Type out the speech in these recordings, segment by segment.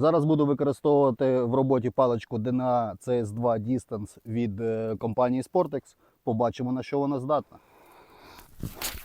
Зараз буду використовувати в роботі паличку DNA CS2 Distance від е, компанії Sportex. Побачимо, на що вона здатна. –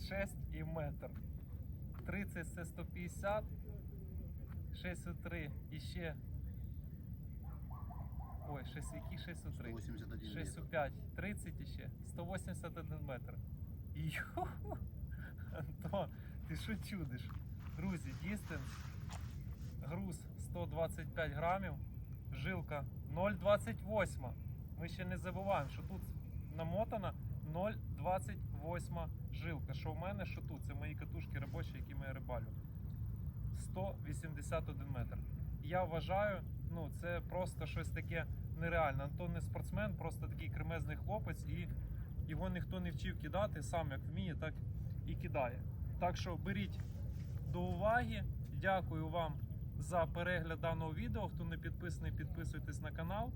36 і метр. 30 це 150, 603 і ще. Ой, 6, які 603? 605, 30 іще, 181 метр. Йо, Антон, ти що чудиш? Друзі, дістенс, груз 125 грамів, жилка 0,28. Ми ще не забуваємо, що тут намотана 0,28 жилка. Що в мене, що тут. Це мої катушки робочі, якими я рибалю. 181 метр. Я вважаю, ну це просто щось таке нереальне. Антон не спортсмен, просто такий кремезний хлопець, і його ніхто не вчив кидати, сам як вміє, так і кидає. Так що беріть до уваги. Дякую вам за перегляд даного відео. Хто не підписаний, підписуйтесь на канал.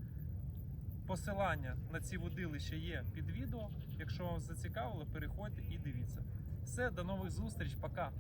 Посилання на ці водилища є під відео. Якщо вам зацікавило, переходьте і дивіться. Все, до нових зустріч, пока.